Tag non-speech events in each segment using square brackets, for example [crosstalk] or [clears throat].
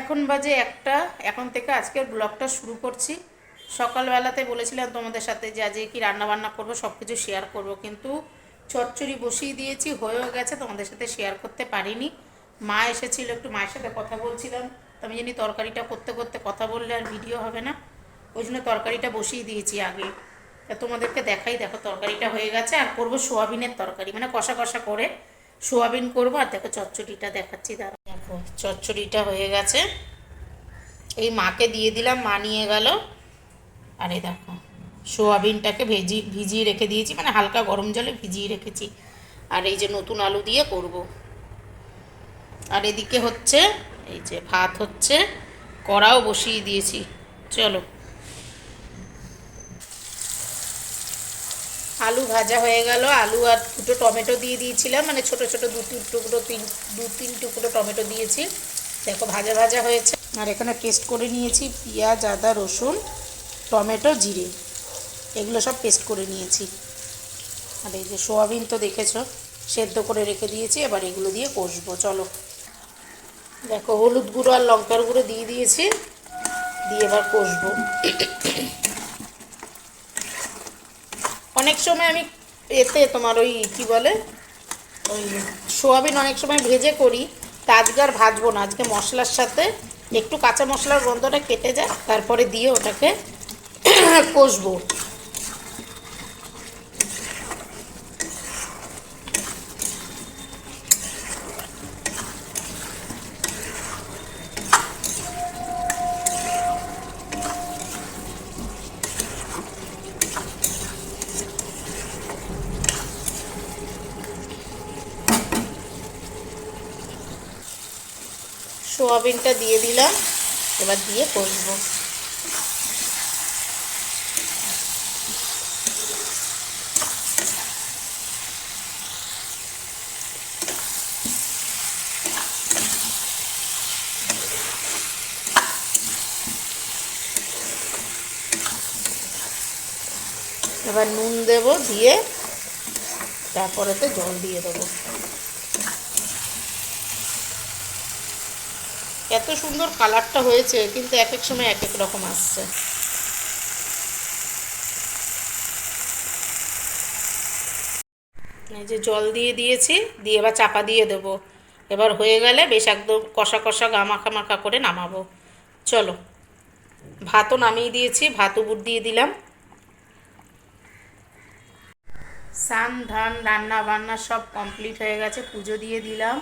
এখন বাজে একটা, এখন থেকে আজকের ব্লগটা শুরু করছি। সকালবেলাতে বলেছিলাম তোমাদের সাথে যে আজকে কি রান্না বান্না করব সব কিছু শেয়ার করব, কিন্তু চচ্চড়ি বসিয়ে দিয়েছি, হয়েও গেছে, তোমাদের সাথে শেয়ার করতে পারিনি। মা এসেছিল, একটু মায়ের সাথে কথা বলছিলাম। আমি জানি তরকারিটা করতে করতে কথা বললে আর ভিডিও হবে না। ওই জন্য তরকারিটা বসিয়ে দিয়েছি আগে। তোমাদেরকে দেখাই, দেখো তরকারিটা হয়ে গেছে, আর করব সোয়াবিনের তরকারি মানে কষা কষা করে সোয়াবিন করব, আর দেখো চচ্চড়িটা দেখাচ্ছি দাঁড়া দেখো, চচ্চড়িটা হয়ে গেছে। এই মাকে দিয়ে দিলাম, মা নিয়ে গেল। আর দেখো, সোয়াবিনটাকে ভেজি, ভিজিয়ে রেখে দিয়েছি মানে হালকা গরম জলে ভিজিয়ে রেখেছি। আর এই যে নতুন আলু দিয়ে করব। আর এদিকে হচ্ছে, এই যে ভাত হচ্ছে, কড়াও বসিয়ে দিয়েছি। চলো। আলু ভাজা হয়ে গেল। আলু আর দুটো টমেটো দিয়ে দিয়েছিলাম। মানে ছোট ছোট দু তিন টুকরো, তিন, দু তিন টুকরো টমেটো দিয়েছি। দেখো, ভাজা ভাজা হয়েছে। আর এখানে পেস্ট করে নিয়েছি পেঁয়াজ, আদা, রসুন, টমেটো, জিরে। এগুলো সব পেস্ট করে নিয়েছি। আর এই যে সোয়াবিন তো দেখেছ, সেদ্ধ করে রেখে দিয়েছি। এবার এগুলো দিয়ে কষবো, চলো। দেখো, হলুদ গুঁড়ো আর লঙ্কার গুঁড়ো দিয়ে দিয়েছি। দিয়ে এবার কষবো। অনেক সময় আমি এতে তোমার ওই কি বলে, ওই সোয়াবিন অনেক সময় ভেজে করি, তা আজকে আর ভাজবো না। আজকে মশলার সাথে একটু কাঁচা মশলার গন্ধটা কেটে যায়, তারপরে দিয়ে ওটাকে [clears throat] কষবো। সোয়াবিনটা দিয়ে দিলাম। এবার দিয়ে কষবো। এবার নুন দেব দিয়ে তারপরেতে জল দিয়ে দেবো। এত সুন্দর কালারটা হয়েছে, কিন্তু এক এক সময় এক এক রকম আসছে। এই যে জল দিয়ে দিয়েছি, দিয়ে এবার চাপা দিয়ে দেবো। এবার হয়ে গেলে বেশ একদম কষা কষা গা মাখা করে নামাবো। চলো, ভাতও নামিয়ে দিয়েছি ভাত উবুর দিয়ে দিলাম। সান ধান, রান্না বান্না সব কমপ্লিট হয়ে গেছে, পুজো দিয়ে দিলাম।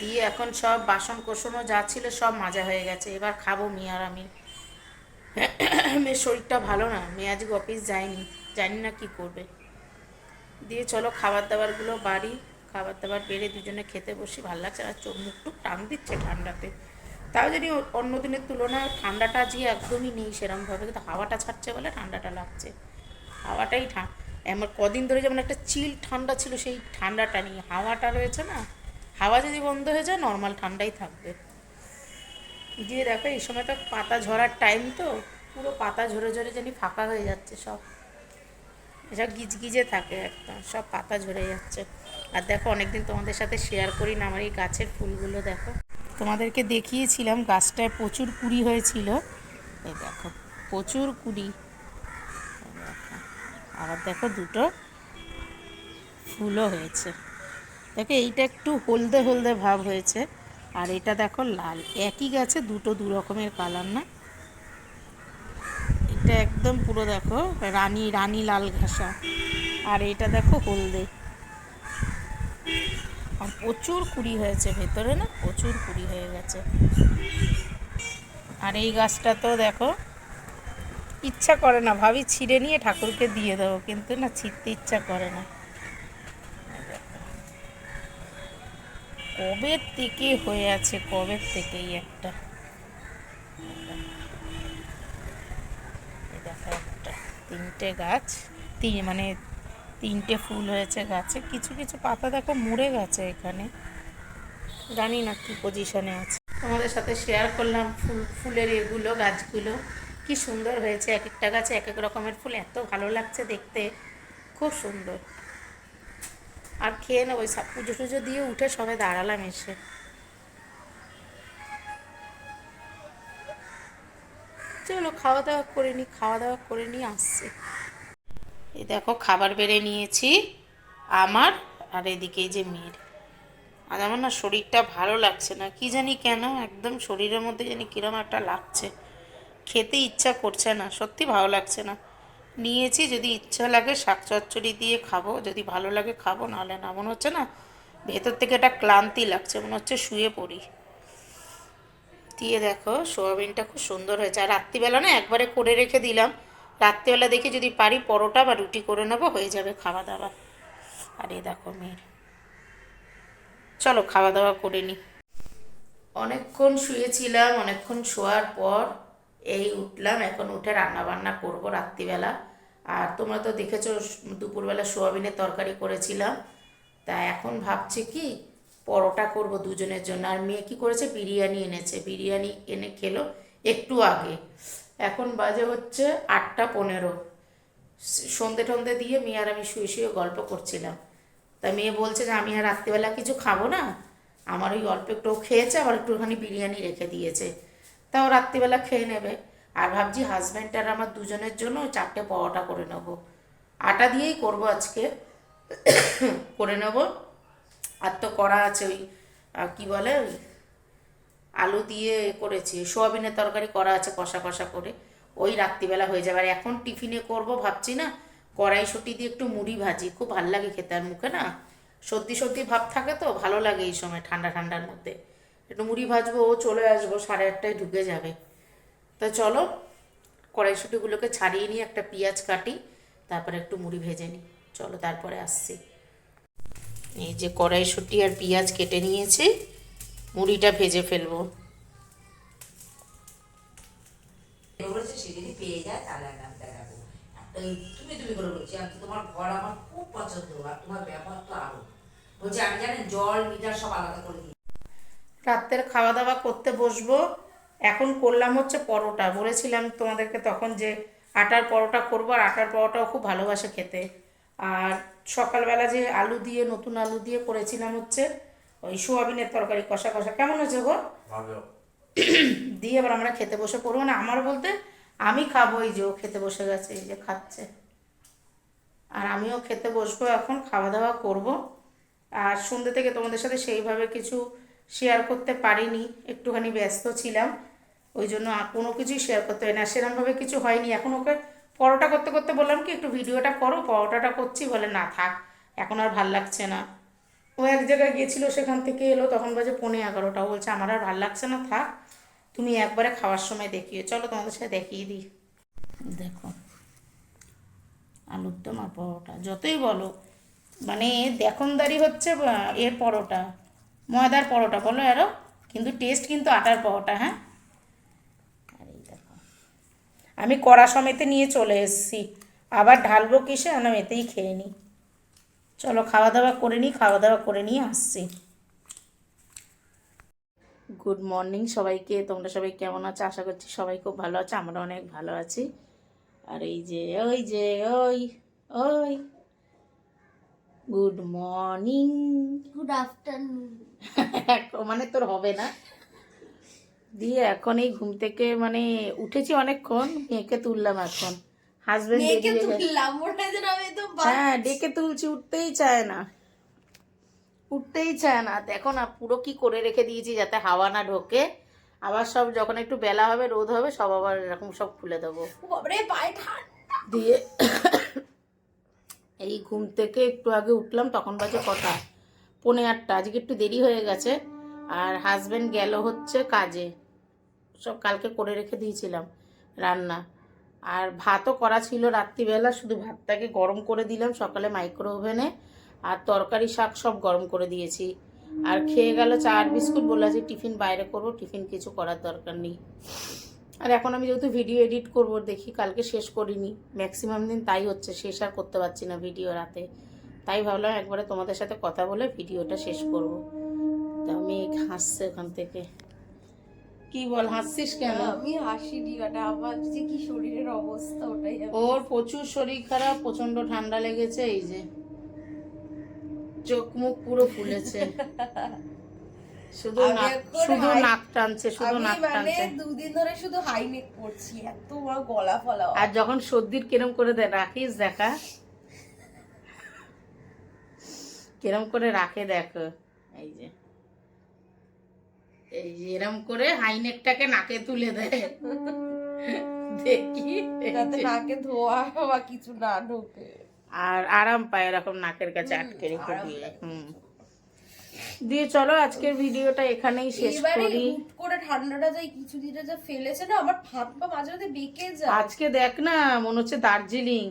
দিয়ে এখন সব বাসন কোসনও যা ছিল সব মাজা হয়ে গেছে। এবার খাব মেয়ার আমি। মেয়ের শরীরটা ভালো না। মেয়ে আজকে অফিস যায়নি। জানি না কি করবে। দিয়ে চলো খাবার দাবারগুলো বাড়ি। খাবার দাবার বেড়ে দুজনে খেতে বসি। ভালো লাগছে আর চোখ মুখ টুক টান দিচ্ছে ঠান্ডাতে। তাও যদি অন্য দিনের তুলনায় ঠান্ডাটা আজকে একদমই নেই সেরকমভাবে কিন্তু হাওয়াটা ছাড়ছে বলে ঠান্ডাটা লাগছে। হাওয়াটাই ঠান্ডা আমার কদিন ধরে যেমন একটা চিল ঠান্ডা ছিল সেই ঠান্ডাটা নেই। হাওয়াটা রয়েছে না হাওয়া যদি বন্ধ হয়ে যায় নর্মাল ঠান্ডাই থাকবে। দিয়ে দেখো, এই সময়টা পাতা ঝরার টাইম তো, পুরো পাতা ঝরে ঝরে জানি ফাঁকা হয়ে যাচ্ছে সব। এসব গিজগিজে থাকে একদম, সব পাতা ঝরে যাচ্ছে। আর দেখো, অনেকদিন তোমাদের সাথে শেয়ার করি না, আমার এই গাছের ফুলগুলো দেখো। তোমাদেরকে দেখিয়েছিলাম, গাছটায় প্রচুর কুড়ি হয়েছিল। এই দেখো, প্রচুর কুড়ি। আবার দেখো দুটো ফুলও হয়েছে। দেখো, এইটা একটু হলদে হলদে ভাব হয়েছে। আর এটা দেখো লাল। একই গাছে দুটো দু রকমের কালার না? এটা একদম পুরো দেখো, রানী রানী লাল ঘাসা। আর এটা দেখো হলদে। আর প্রচুর কুড়ি হয়েছে ভেতরে না? প্রচুর কুড়ি হয়ে গেছে। আর এই গাছটা তো দেখো, ইচ্ছা করে না। ভাবি ছিঁড়ে নিয়ে ঠাকুরকে দিয়ে দেবো, কিন্তু না ছিঁড়তে ইচ্ছা করে না। কবে থেকে হয়ে আছে কবে থেকেই একটা? দেখো একটা, তিনটে গাছ, তিন মানে তিনটে ফুল হয়েছে গাছে, কিছু কিছু পাতা দেখো মরে গেছে এখানে। জানি না কি পজিশনে আছে। তোমাদের সাথে শেয়ার করলাম ফুল, ফুলের এগুলো, গাছগুলো। কি সুন্দর হয়েছে, এক একটা গাছে এক এক রকমের ফুল, এত ভালো লাগছে দেখতে। খুব সুন্দর। আর খেয়ে নেব সব পুজো টুজো দিয়ে উঠে সবাই দাঁড়ালাম এসে। চলো খাওয়া দাওয়া করে নি, খাওয়া দাওয়া করে নিয়ে আসছে। এই দেখো খাবার বেড়ে নিয়েছি, আমার আর এদিকে যে মেয়ের। আজ আমার না শরীরটা ভালো লাগছে না, কি জানি কেন, একদম শরীরের মধ্যে জানি কিরম একটা লাগছে। খেতে ইচ্ছা করছে না, সত্যি ভালো লাগছে না। নিয়েছি, যদি ইচ্ছা লাগে শাক চচ্চড়ি দিয়ে খাব, যদি ভালো লাগে খাব, নাহলে না, মনে হচ্ছে না ভেতর থেকে একটা ক্লান্তি লাগছে, মনে হচ্ছে শুয়ে পড়ি। দিয়ে দেখো, সোয়াবিনটা খুব সুন্দর হয়েছে। আর রাত্রিবেলা না একবারে করে রেখে দিলাম। রাত্রিবেলা দেখি যদি পারি পরোটা বা রুটি করে নেব, হয়ে যাবে খাওয়া দাওয়া আর এই দেখো মেয়ের। চলো খাওয়া দাওয়া করে নি। অনেকক্ষণ শুয়েছিলাম, অনেকক্ষণ শোয়ার পর এই উঠলাম, এখন উঠে রান্না বান্না করব রাত্রিবেলা। আর তোমরা তো দেখেছ, দুপুরবেলা সোয়াবিনের তরকারি করেছিলাম। তা এখন ভাবছি কি, পরোটা করব দুজনের জন্য। আর মেয়ে কি করেছে, বিরিয়ানি এনেছে। বিরিয়ানি এনে খেলো একটু আগে। এখন বাজে হচ্ছে আটটা পনেরো। সন্ধে টন্ধে দিয়ে মেয়ে আর আমি শুয়ে শুয়ে গল্প করছিলাম। তা মেয়ে বলছে যে, আমি আর রাত্রিবেলা কিছু খাব না। আমার ওই অল্প একটু খেয়েছে, আবার একটুখানি বিরিয়ানি রেখে দিয়েছে। তাও রাত্রিবেলা খেয়ে নেবে। আর ভাবছি হাজব্যান্ড আর আমার দুজনের জন্য চারটে পরোটা করে নেব। আটা দিয়েই করব আজকে। করে নেব। আর তো করা আছে ওই কি বলে আলু দিয়ে করেছি। সোয়াবিনের তরকারি করা আছে কষা কষা করে। ওই রাত্রিবেলা হয়ে যাবে। আর এখন টিফিনে করব ভাবছি না, কড়াইশুটি দিয়ে একটু মুড়ি ভাজি। খুব ভালো লাগে খেতে আর মুখে না? সর্দি সর্দি ভাব থাকে তো, ভালো লাগে এই সময় ঠান্ডা ঠান্ডার মধ্যে। একটু মুড়ি ভাজবো, ও চলে আসব, সাড়ে আটটায় ঢুকে যাবে। তো চলো, কড়াইশুটিগুলোকে ছাড়িয়ে নিয়ে একটা পেঁয়াজ কাটি, তারপরে একটু মুড়ি ভেজে নিই। চলো তারপরে আসছি। এই যে কড়াইশুটি আর পেঁয়াজ কেটে নিয়েছি, মুড়িটা ভেজে ফেলব। তুমি তুমি তোমার ঘর আমার খুব পছন্দ, আর তোমার ব্যবহার তো আরও। বলছি আমি জানেন জল মিটার সব আলাদা করে রাত্রের খাওয়া দাওয়া করতে বসবো। এখন করলাম হচ্ছে পরোটা। বলেছিলাম তোমাদেরকে তখন যে আটার পরোটা করব আর আটার পরোটাও খুব ভালোবাসে খেতে। আর সকালবেলা যে আলু দিয়ে নতুন আলু দিয়ে করেছিলাম হচ্ছে ওই সোয়াবিনের তরকারি কষা কষা। কেমন হয়েছে গো? দিয়ে এবার আমরা খেতে বসে পড়ব। না আমার বলতে আমি খাব এই যে ও খেতে বসে গেছে এই যে খাচ্ছে। আর আমিও খেতে বসবো এখন খাওয়া দাওয়া করব। আর সন্ধ্যে থেকে তোমাদের সাথে সেইভাবে কিছু শেয়ার করতে পারিনি, একটুখানি ব্যস্ত ছিলাম। ওই জন্য কোনো কিছুই শেয়ার করতে হয় না সেরকমভাবে কিছু হয়নি। এখন ওকে পরোটা করতে করতে বললাম কি, একটু ভিডিওটা করো, পরোটাটা করছি। বলে, না থাক, এখন আর ভালো লাগছে না। ও এক জায়গায় গিয়েছিল, সেখান থেকে এলো, তখন বাজে পৌনে এগারোটা। বলছে, আমার আর ভালো লাগছে না, থাক, তুমি একবারে খাওয়ার সময় দেখিয়ে চলো তোমাদের সাথে দেখিয়ে দিই। দেখো আলুর দম আর পরোটা, যতই বলো। মানে দেখনদারি হচ্ছে এর পরোটা। ময়দার পরোটা বলো আরও কিন্তু টেস্ট কিন্তু আটার পরোটা হ্যাঁ? আর এই দেখো। আমি কড়া সমেতে নিয়ে চলে এসেছি। আবার ঢালবো কিসে? আমি এতেই খেয়ে নিই। চলো খাওয়া দাওয়া করে নিই খাওয়া দাওয়া করে নিয়ে আসছি। গুড মর্নিং সবাইকে। তোমরা সবাই কেমন আছো? আশা করছি সবাই খুব ভালো আছে আমরা অনেক ভালো আছি। আর এই যে ওই যে ওই ওই। গুড মর্নিং গুড আফটারনুন [laughs] মানে তোর হবে না। দিয়ে এখন এই ঘুম থেকে মানে উঠেছি অনেকক্ষণ মেয়েকে তুললাম এখন। হাজবেন্ড হ্যাঁ ডেকে তুলছি উঠতেই চায় না। উঠতেই চায় না। দেখো না পুরো কি করে রেখে দিয়েছি যাতে হাওয়া না ঢোকে। আবার সব যখন একটু বেলা হবে রোদ হবে সব আবার এরকম সব খুলে দেবো। দিয়ে [coughs] এই ঘুম থেকে একটু আগে উঠলাম তখন বাজে কটা? পৌনে আটটা, আজকে একটু দেরি হয়ে গেছে। আর হাজবেন্ড গেল হচ্ছে কাজে। সব কালকে করে রেখে দিয়েছিলাম রান্না। আর ভাতও করা ছিল রাত্রিবেলা, শুধু ভাতটাকে গরম করে দিলাম সকালে মাইক্রো ওভেনে আর তরকারি, শাক সব গরম করে দিয়েছি। আর খেয়ে গেল চা আর বিস্কুট, বলল যে টিফিন বাইরে করব, টিফিন কিছু করার দরকার নেই। আর এখন আমি যেহেতু ভিডিও এডিট করব, দেখি কালকে শেষ করিনি। ম্যাক্সিমাম দিন তাই হচ্ছে, শেষ আর করতে পারছি না ভিডিও রাতে। তাই ভাবলাম একবারে তোমাদের সাথে কথা বলে ভিডিওটা শেষ করব। তা আমি হাসছে ওখান থেকে। কি বল হাসছিস কেন? আমি হাসিনি ওটা আমার যে কি শরীরের অবস্থা ওটাই ওর প্রচুর শরীর খারাপ প্রচণ্ড ঠান্ডা লেগেছে এই যে চোখ মুখ পুরো ফুলেছে। [laughs] শুধু নাক শুধু নাক টানছে শুধু নাক মানে টানছে। দুদিন ধরে শুধু হাই নেক করছি এত আমার গলা ফলা। আর যখন সর্দির কিরম করে দে- রাখিস দেখা। কিরম করে রাখে দেখো। এই যে। এই যে এরম করে হাইনেকটাকে নাকে তুলে দেয়। দেখি। যাতে নাকে ধোয়া বা কিছু না ঢোকে। আর আরাম পায় এরকম নাকের কাছে আটকে রেখে দিয়ে। হুম। দিয়ে চলো আজকের ভিডিওটা এখানেই শেষ করি। করে ঠান্ডাটা যাই কিছু দিনে যা ফেলেছে না আমার হাত পা মাঝে মাঝে বেঁকে যায়। আজকে দেখ না মনে হচ্ছে দার্জিলিং।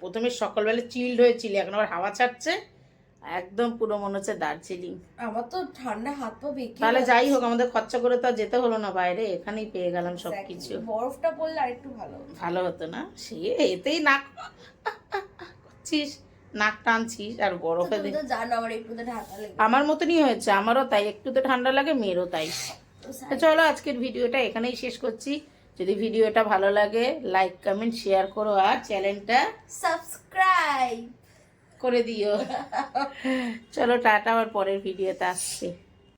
প্রথমে সকালবেলা চিল্ড হয়েছিল এখন আবার হাওয়া ছাড়ছে। একদম পুরো মনে হচ্ছে দার্জিলিং। আমার তো ঠান্ডা হাত পা বেঁকে তাহলে যাই হোক আমাদের খরচা করে তো আর যেতে হলো না বাইরে এখানেই পেয়ে গেলাম সব কিছু বরফটা পড়লে আরেকটু ভালো ভালো হতো না? সে এতেই নাক করছিস নাক টানছিস আর বরফে আমার একটু মতনই হয়েছে আমারও তাই একটু তো ঠান্ডা লাগে মেয়েরও তাই। তো চলো আজকের ভিডিওটা এখানেই শেষ করছি। যদি ভিডিওটা ভালো লাগে লাইক কমেন্ট শেয়ার করো আর চ্যানেলটা সাবস্ক্রাইব করে দিও। চলো টাটা আবার পরের ভিডিওতে আসছে।